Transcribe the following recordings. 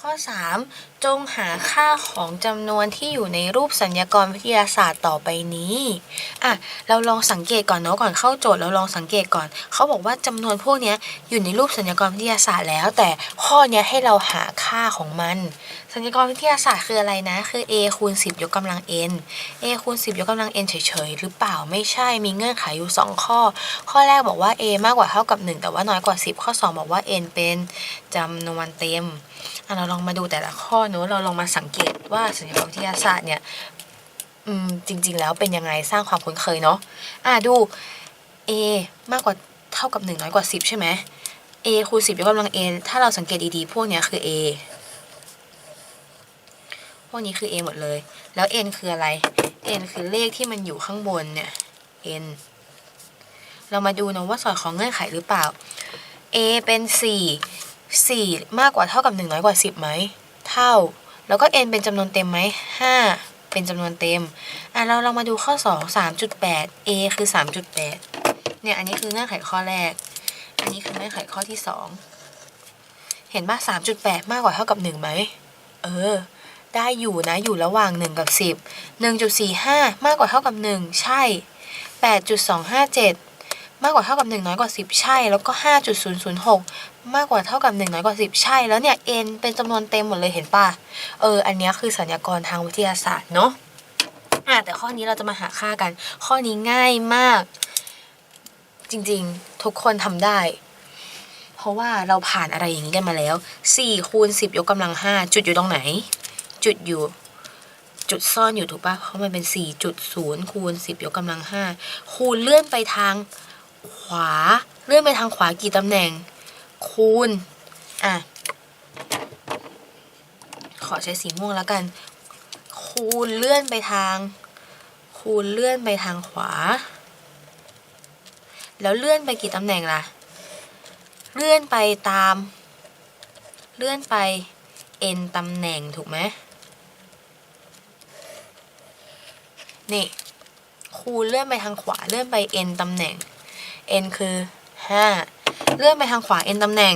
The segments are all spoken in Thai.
ข้อ 3 จงหาค่าของจำนวนที่อยู่ในรูปสัญญากรวิทยาศาสตร์ต่อไปนี้อะเราลองสังเกตก่อนเนาะก่อนเข้าโจทย์เราลองสังเกตก่อน เขาบอกว่าจำนวนพวกนี้อยู่ในรูปสัญญากรวิทยาศาสตร์แล้ว แต่ข้อนี้ให้เราหาค่าของมัน สัญญากรวิทยาศาสตร์คืออะไรนะ คือ a คูณ10 ยกกำลัง n a คูณ10 ยกกำลัง n เฉยๆหรือเปล่าไม่ใช่มีเงื่อนไขอยู่ 2 ข้อ ข้อแรกบอกว่า a มากกว่าเท่ากับ 1 แต่ว่าน้อยกว่า 10 ข้อ 2 บอกว่า n เป็นจำนวนเต็ม เราลองมาดูแต่ละข้อเนอะเราลองมาสังเกตว่าสัญญากรวิทยาศาสตร์เนี่ยอืมจริง ๆ แล้วเป็นยังไงสร้างความคุ้นเคยเนาะอะดู a มากกว่าเท่ากับ1น้อยกว่า 10 ใช่ไหม a คูณ10ยกกำลัง n ถ้าเราสังเกตดีๆพวกเนี้ยคือ a พวกนี้คือ a หมดเลย แล้ว n คืออะไร n คือเลขที่มันอยู่ข้างบนเนี่ย n เรามาดูนะว่าสอดคล้องเงื่อนไขหรือเปล่า a เป็น 4 4 มากกว่าเท่ากับ 1 น้อยกว่า 10ไหม เท่า แล้วก็ n เป็นจำนวนเต็มไหม 5 เป็นจำนวนเต็ม อะ เราเรามาดูข้อ 2 3.8 a คือ 3.8 เนี่ย อันนี้คือเงื่อนไขข้อแรก อันนี้คือเงื่อนไขข้อที่ 2 เห็นป่ะ3.8 มากกว่าเท่ากับ1ไหม เออ ได้อยู่นะ อยู่ระหว่าง 1 กับ 10 1.45 มากกว่าเท่ากับ 1 ใช่ 8.257 มากกว่าเท่ากับ1น้อยกว่า 10 ใช่ แล้วก็ 5.006 มากกว่าเท่ากับ1น้อยกว่า 10 ใช่ แล้วเนี่ย n เป็นจำนวนเต็มหมดเลยเห็นป่ะ เออ อันนี้คือสัญญากรทางวิทยาศาสตร์เนาะอะแต่ข้อนี้เราจะมาหาค่ากัน ข้อนี้ง่ายมาก จริงๆ ทุกคนทำได้ เพราะว่าเราผ่านอะไรอย่างนี้กันมาแล้ว4คูณ10 ยกกำลัง 5 จุดอยู่ตรงไหน จุดอยู่จุดซ่อนอยู่ถูกปะเพราะมันเป็น 4.0 คูณ 10 ยกกำลัง 5 คูณเลื่อนไปทาง ขวา เลื่อนไปทางขวากี่ตำแหน่ง คูณ อะ ขอใช้สีม่วงแล้วกัน คูณเลื่อนไปทาง คูณเลื่อนไปทางขวา แล้วเลื่อนไปกี่ตำแหน่งล่ะ เลื่อนไปตาม เลื่อนไป n ตำแหน่งถูกไหมนี่คูณเลื่อนไปทางขวาเลื่อนไป n ตำแหน่ง n คือ 5 เลื่อนไปทางขวา n ตำแหน่ง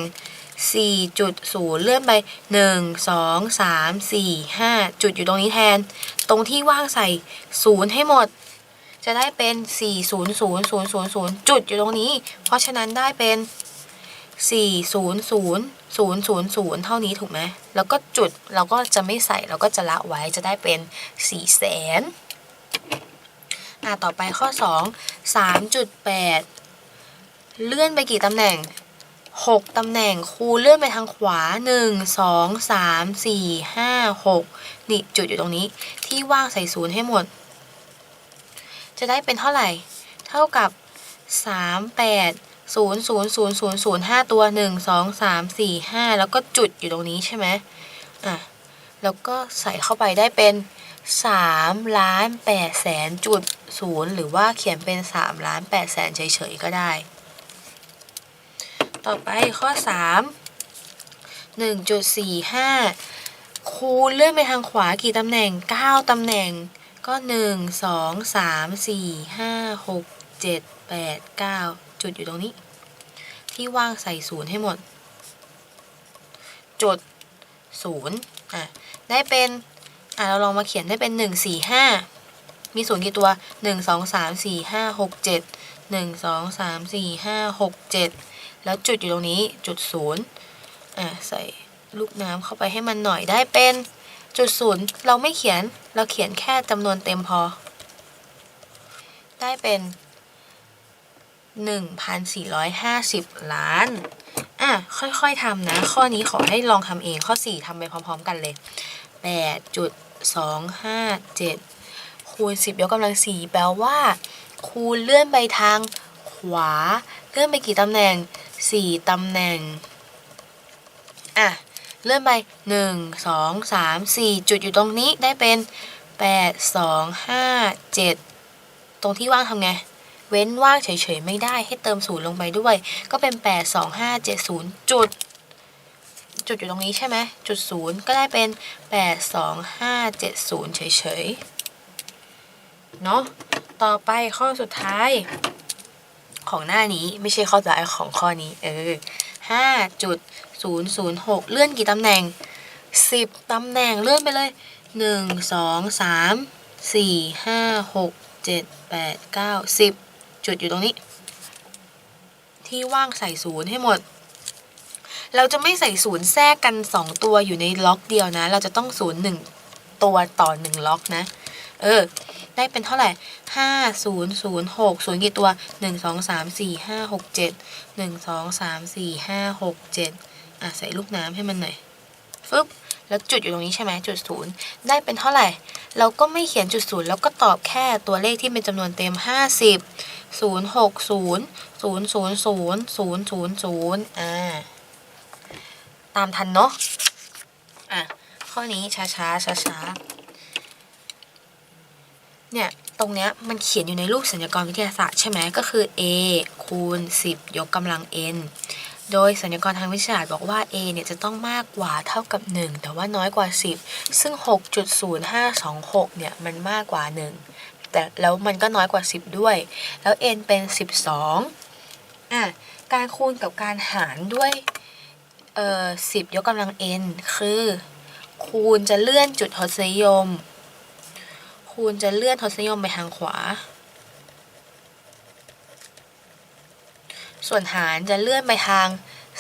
4.0 เลื่อนไป 1 2 3 4 5 จุดอยู่ตรงนี้แทน ตรงที่ว่างใส่ 0 ให้หมด จะได้เป็น 4 0 0 0 0 0 จุดอยู่ตรงนี้ เพราะฉะนั้นได้เป็น 4 0 0 0 0 0 เท่านี้ถูกไหม แล้วก็จุดเราก็จะไม่ใส่เราก็จะละไว้จะได้เป็น 4 แสนอะต่อไปข้อ 2 3.8 เลื่อนไปกี่ตำแหน่ง 6 ตำแหน่งคูเลื่อนไปทางขวา 1 2 3 4 5 6 นี่จุดอยู่ตรงนี้ที่ว่างใส่ศูนย์ให้หมด จะได้เป็นเท่าไหร่ เท่ากับ 3 8 0 0 0 0 0 5 ตัว 1 2 3 4 5 แล้วก็จุดอยู่ตรงนี้ใช่ไหมอะ แล้วก็ใส่เข้าไปได้เป็น3ล้าน8แสนจุดศูนย์หรือว่าเขียนเป็น3ล้าน8แสนเฉยๆก็ได้ ต่อไปข้อ 3 1.45 คูณเลื่อนไปทางขวากี่ตำแหน่ง 9 ตำแหน่ง ก็ 1 2 3 4 5 6 7 8 9 จุดอยู่ตรงนี้ ที่ว่างใส่ศูนย์ให้หมดจุดศูนย์อะ ได้เป็น อะ เราลองมาเขียนได้เป็น 1 4 5 มีศูนย์กี่ตัว 1 2 3 4 5 6 7 1 2 3 4 5 6 7 แล้วจุดอยู่ตรงนี้จุดศูนย์อะใส่ลูกน้ำเข้าไปให้มันหน่อยได้เป็นจุดศูนย์เราไม่เขียนเราเขียนแค่จำนวนเต็มพอ ได้เป็น 1,450 ล้านอะค่อยๆทำนะ ข้อนี้ขอให้ลองทำเองข้อ 4ทำไปพร้อม ๆ กันเลย 8.257 คูณ 10 ยกกำลัง 4 แปลว่า คูณเลื่อนไปทางขวา เลื่อนไปกี่ตำแหน่ง 4ตำแหน่ง อะ เลื่อนไป 1 2 3 4 จุดอยู่ตรงนี้ได้เป็น 8 2 5 7 ตรงที่ว่างทำไง เว้นว่างเฉยๆ ไม่ได้ให้เติมศูนย์ลงไปด้วย ก็เป็น 8 2 5 7 0 จุด จุดอยู่ตรงนี้ใช่ไหมจุดศูนย์ก็ได้เป็นแปดสองห้าเจ็ดศูนย์เฉยๆ เนาะต่อไปข้อสุดท้าย ของหน้านี้ไม่ใช่ข้อสุดท้ายของข้อนี้ เออห้าจุดศูนย์ศูนย์หกเลื่อนกี่ตำแหน่งสิบตำแหน่งเลื่อนไปเลยหนึ่งสองสามสี่ห้าหกเจ็ดแปดเก้าสิบจุดอยู่ตรงนี้ ที่ว่างใส่ศูนย์ให้หมด เราจะไม่ใส่ศูนย์แทรกกัน2ตัวอยู่ในล็อกเดียวนะ เราจะต้องศูนย์หนึ่งตัวต่อ1ล็อกนะ เออ ได้เป็นเท่าไหร่ห้าศูนย์ศูนย์หกศูนย์กี่ตัวหนึ่งสองสามสี่ห้าหกเจ็ดหนึ่งสองสามสี่ห้าหกเจ็ดอะใส่ลูกน้ำให้มันหน่อยฟึบแล้วจุดอยู่ตรงนี้ใช่ไหมจุดศูนย์ได้เป็นเท่าไหร่ เราก็ไม่เขียนจุดศูนย์แล้วก็ตอบแค่ตัวเลขที่เป็นจำนวนเต็มห้าสิบศูนย์หกศูนย์ศูนย์ศูนย์ศูนย์ศูนย์ศูนย์อ่าตามทันเนาะอะข้อนี้ช้าช้าช้าช้า เนี่ยตรงเนี้ยมันเขียนอยู่ในรูปสัญญากรวิทยาศาสตร์ใช่ไหมก็คือ a คูณ 10 ยกกำลัง n โดยสัญญากรทางวิทยาศาสตร์บอกว่า a เนี่ยจะต้องมากกว่าเท่ากับ 1 แต่ว่าน้อยกว่า 10 ซึ่ง 6.0526 เนี่ยมันมากกว่า 1 แต่แล้วมันก็น้อยกว่า 10 ด้วย แล้ว n เป็น 12อะการคูณกับการหารด้วยเอ่อสิบยกกำลัง n คือ คูณจะเลื่อนจุดทศนิยม คูณจะเลื่อนทศนิยมไปทางขวา ส่วนหารจะเลื่อนไปทาง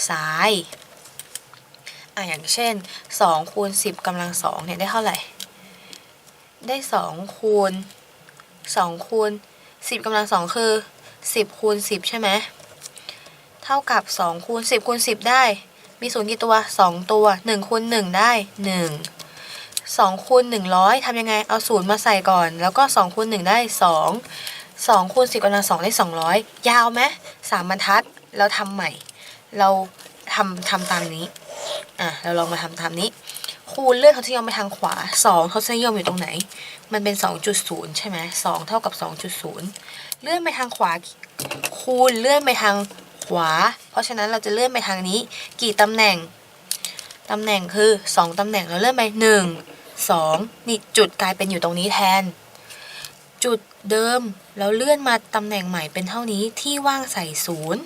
ซ้ายอะอย่างเช่น2คูณ10กำลัง2เนี่ยได้เท่าไหร่ ได้2คูณ2คูณ10กำลัง2คือ 10คูณ10 ใช่ไหมเท่ากับ2คูณ10คูณ10 ได้ มีศูนย์กี่ตัว 2 ตัว1คูณ1ได้ 1 2คูณ100ทำยังไง เอาศูนย์มาใส่ก่อน แล้วก็2คูณ1ได้ 2 2คูณ10กำลัง2ได้ 200 ยาวไหมสามบรรทัด เราทำใหม่ เราทำทำตามนี้ อะ เราลองมาทำตามนี้ คูณเลื่อนทศนิยมไปทางขวา 2ทศนิยมอยู่ตรงไหน มันเป็น 2.0 ใช่ไหม2เท่ากับ 2.0 เลื่อนไปทางขวา คูณเลื่อนไปทางขวา เพราะฉะนั้นเราจะเลื่อนไปทางนี้ กี่ตำแหน่ง ตำแหน่งคือ 2ตำแหน่ง เราเลื่อนไป 1 2นี่จุดกลายเป็นอยู่ตรงนี้แทน จุดเดิมแล้วเลื่อนมาตำแหน่งใหม่เป็นเท่านี้ที่ว่างใส่ศูนย์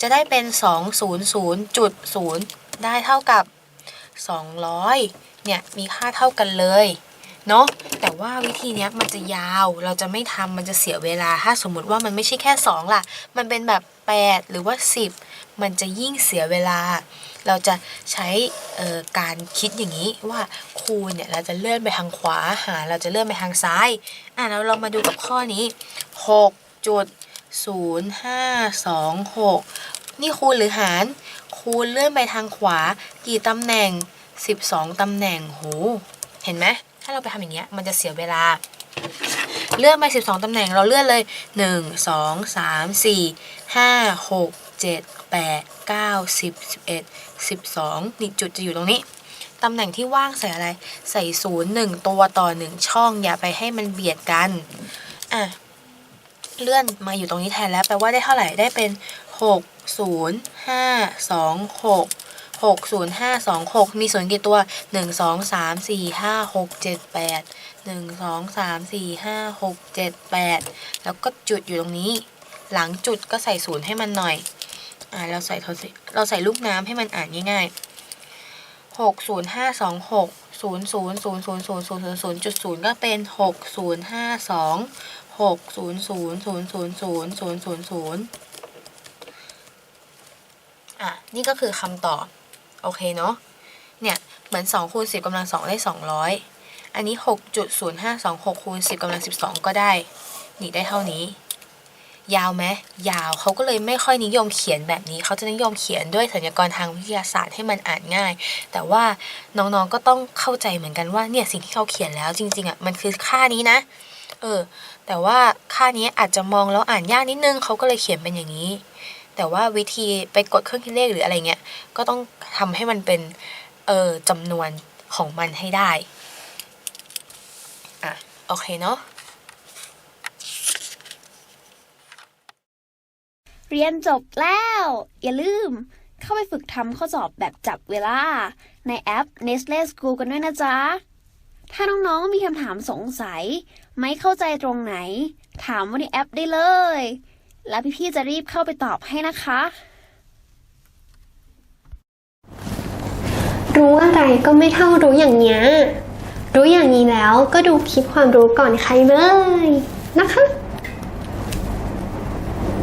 จะได้เป็น 200จุด0ได้เท่ากับ 200 เนี่ย มีค่าเท่ากันเลยเนาะแต่ว่าวิธีเนี้ยมันจะยาวเราจะไม่ทำมันจะเสียเวลาถ้าสมมติว่ามันไม่ใช่แค่ 2 ล่ะ มันเป็นแบบ 8 หรือว่า 10 มันจะยิ่งเสียเวลา เราจะใช้การคิดอย่างนี้ว่าคูณเนี่ยเราจะเลื่อนไปทางขวาหารเราจะเลื่อนไปทางซ้ายอะเราลองมาดูกับข้อนี้ 6 จุด 0 5 2 6 นี่คูณหรือหาร คูณเลื่อนไปทางขวา กี่ตำแหน่ง 12 ตำแหน่งโหเห็นไหมถ้าเราไปทำอย่างเงี้ยมันจะเสียเวลา เลื่อนไป 12 ตำแหน่งเราเลื่อนเลย 1 2 3 4 5 6 7 8 9 10 11 12นี่จุดจะอยู่ตรงนี้ ตำแหน่งที่ว่างใส่อะไร ใส่ศูนย์หนึ่งตัวต่อหนึ่งช่อง อย่าไปให้มันเบียดกัน อะ เลื่อนมาอยู่ตรงนี้แทนแล้ว แปลว่าได้เท่าไหร่ ได้เป็น 6 0 5 2 6 60526 มีส่วนกี่ตัว 1 2 3 4 5 6 7 8 1 2 3 4 5 6 7 8 แล้วก็จุดอยู่ตรงนี้ หลังจุดก็ใส่ศูนย์ให้มันหน่อย อ่าเราใส่เราใส่ลูกน้ำให้มันอ่านง่ายๆ 60526 0 0 0 0 0 0 0 0 0 0จุดศูนย์ก็เป็น 6 0 5 2 6 0 0 0 0 0 0 0 0 0อะ นี่ก็คือคำตอบ โอเคเนาะ เนี่ยเหมือนสองคูณสิบกำลังสองได้สองร้อยอันนี้หกจุดศูนย์ห้าสองหกคูณสิบกำลังสิบสองก็ได้ นี่ได้เท่านี้ ยาวไหมยาวเขาก็เลยไม่ค่อยนิยมเขียนแบบนี้ เขาจะนิยมเขียนด้วยสัญญากรทางวิทยาศาสตร์ให้มันอ่านง่าย แต่ว่าน้องๆก็ต้องเข้าใจเหมือนกันว่าเนี่ยสิ่งที่เขาเขียนแล้วจริงๆอะมันคือค่านี้นะ เออ แต่ว่าค่านี้อาจจะมองแล้วอ่านยากนิดนึงเขาก็เลยเขียนเป็นอย่างนี้ แต่ว่าวิธีไปกดเครื่องคิดเลขหรืออะไรเงี้ย ก็ต้องทำให้มันเป็น เออจำนวนของมันให้ได้ อะ โอเคเนาะ เรียนจบแล้ว อย่าลืมเข้าไปฝึกทำข้อสอบแบบจับเวลา ในแอป Nestle School กันด้วยนะจ๊ะ ถ้าน้องๆมีคำถามสงสัย ไม่เข้าใจตรงไหน ถามว่าในแอปได้เลย แล้วพี่ๆจะรีบเข้าไปตอบให้นะคะ รู้อะไรก็ไม่เท่ารู้อย่างเนี้ยรู้อย่างนี้แล้วก็ดูคลิปความรู้ก่อนใครเลยนะคะ